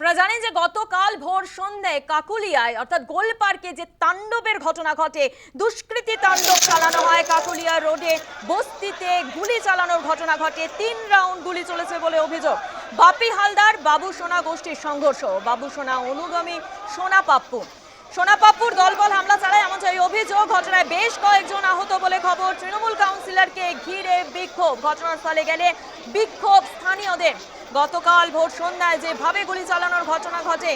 আপনারা জানেন যে গতকাল ভোর সন্ধ্যায় কাকুলিয়ায়, অর্থাৎ গোল পার্কে যে তাণ্ডবের ঘটনা ঘটে, দুষ্কৃতী তাণ্ডব চালানো হয় কাকুলিয়া রোডে। বস্তিতে গুলি চালানোর ঘটনা ঘটে, তিন রাউন্ড গুলি চলেছে বলে অভিযোগ। বাপি হালদার, বাবু সোনা গোষ্ঠীর সংঘর্ষ। বাবু সোনা অনুগামী, সোনা পাপ্পু। সোনা পাপ্পুর দলবল হামলা চালায় এমন এই অভিযোগ ঘটনায় বেশ কয়েকজন আহত বলে খবর। তৃণমূল কাউন্সিলরকে ঘিরে বিক্ষোভ। ঘটনাস্থলে গেলে বিক্ষোভ স্থানীয়দের। গতকাল ভোর সন্ধ্যায় যেভাবে গুলি চালানোর ঘটনা ঘটে,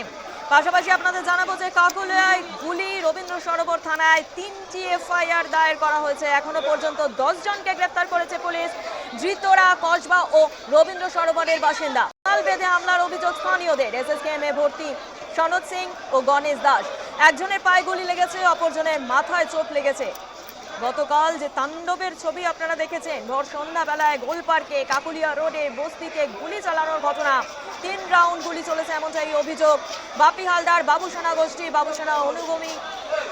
পাশাপাশি আপনাদের জানাব যে কাকুলিয়ায় গুলি রবীন্দ্র সরোবর থানায় তিনটি এফআইআর দায়ের করা হয়েছে। এখনও পর্যন্ত দশ জনকে গ্রেপ্তার করেছে পুলিশ, ধৃতরা কসবা ও রবীন্দ্র সরোবরের বাসিন্দা। কাল বেঁধে হামলার অভিযোগ স্থানীয়দের। এসএসকেএম এ ভর্তি সনদ সিং ও গণেশ দাস। একজনের পায়ে গুলি লেগেছে, অপরজনের মাথায় চোট লেগেছে। গতকাল যে তাণ্ডবের ছবি আপনারা দেখেছেন, ভোর সন্ধ্যাবেলায় গোল পার্কে কাকুলিয়া রোডে বস্তিতে গুলি চালানোর ঘটনা। তিন রাউন্ড গুলি চলেছে এমন এমনটাই অভিযোগ। বাপি হালদার বাবুসোনা গোষ্ঠী বাবুসোনা অনুগমী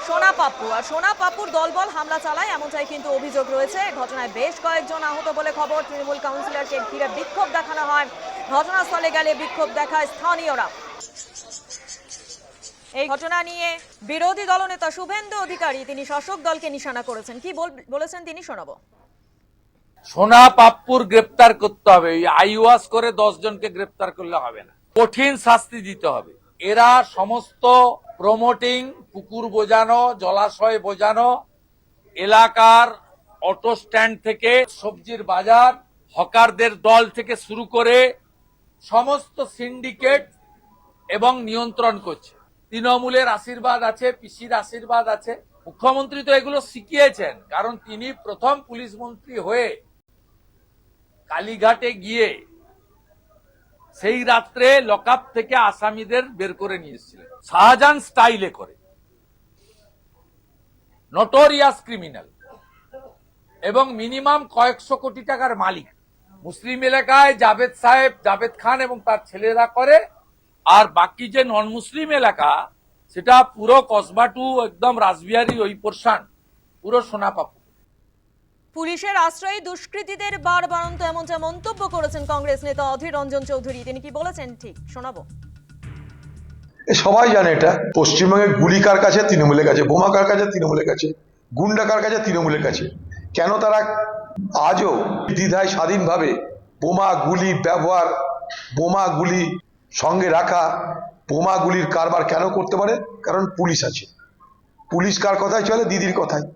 সোনা পাপ্পু। আর সোনা পাপ্পুর দলবল হামলা চালায় এমনটাই কিন্তু অভিযোগ রয়েছে। ঘটনায় বেশ কয়েকজন আহত বলে খবর। তৃণমূল কাউন্সিলরকে ঘিরে বিক্ষোভ দেখানো হয়। ঘটনাস্থলে গেলে বিক্ষোভ দেখায় স্থানীয়রা। এই ঘটনা নিয়ে বিরোধী দলনেতা শুভেন্দু অধিকারী তিনি শাসক দলকে নিশানা করেছেন। কি বল- বলেছেন তিনি? শোনাবো। সোনা পাপ্পুর গ্রেপ্তার করতে হবে। আইওয়াস করে দশ জনকে গ্রেপ্তার করলে হবে না। কঠিন শাস্তি দিতে হবে। এরা সমস্ত প্রমোটিং, পুকুর বোঝানো, জলাশয় বোঝানো, এলাকার অটো স্ট্যান্ড থেকে সবজির বাজার, হকারদের দল থেকে শুরু করে সমস্ত সিন্ডিকেট এবং নিয়ন্ত্রণ করছে। তৃণমূলের আশীর্বাদ আছে, পিসির আশীর্বাদ আছে। মুখ্যমন্ত্রী তো এগুলো শিখিয়েছেন, কারণ তিনি প্রথম পুলিশ মন্ত্রী হয়ে কালীঘাটে গিয়ে সেই রাত্রে লকআপ থেকে আসামিদের বের করে নিয়ে এসেছিলেন। শাহজাহান স্টাইলে করে। Notorious criminal. এবং মিনিমাম কয়েকশো কোটি টাকার মালিক। মুসলিম এলাকায় জাভেদ সাহেব, জাভেদ খান এবং তার ছেলেরা করে আর বাকি যে নন মুসলিম এলাকা সেটা পুরো কসবা টু একদম রাসবিহারি ওই পোর্শন পুরো সোনাপাপু পুলিশের আশ্রয়ে দুষ্কৃতীদের বার বারন্ত এমনটা মন্তব্য করেছেন কংগ্রেস নেতা অধীর রঞ্জন চৌধুরী। তিনি কি বলেছেন? ঠিক শোনাবো। সবাই জানে এটা। পশ্চিমবঙ্গে গুলি কার কাছে? তৃণমূলের কাছে। বোমা কার কাছে? তৃণমূলের কাছে। গুন্ডা কার কাছে? তৃণমূলের কাছে। কেন তারা আজও দ্বিধায় স্বাধীনভাবে বোমা গুলি ব্যবহার বোমা গুলি সঙ্গে রাখা বোমাগুলির কারবার কেন করতে পারে? কারণ পুলিশ আছে। পুলিশ কার কথায় চলে? দিদির কথায়।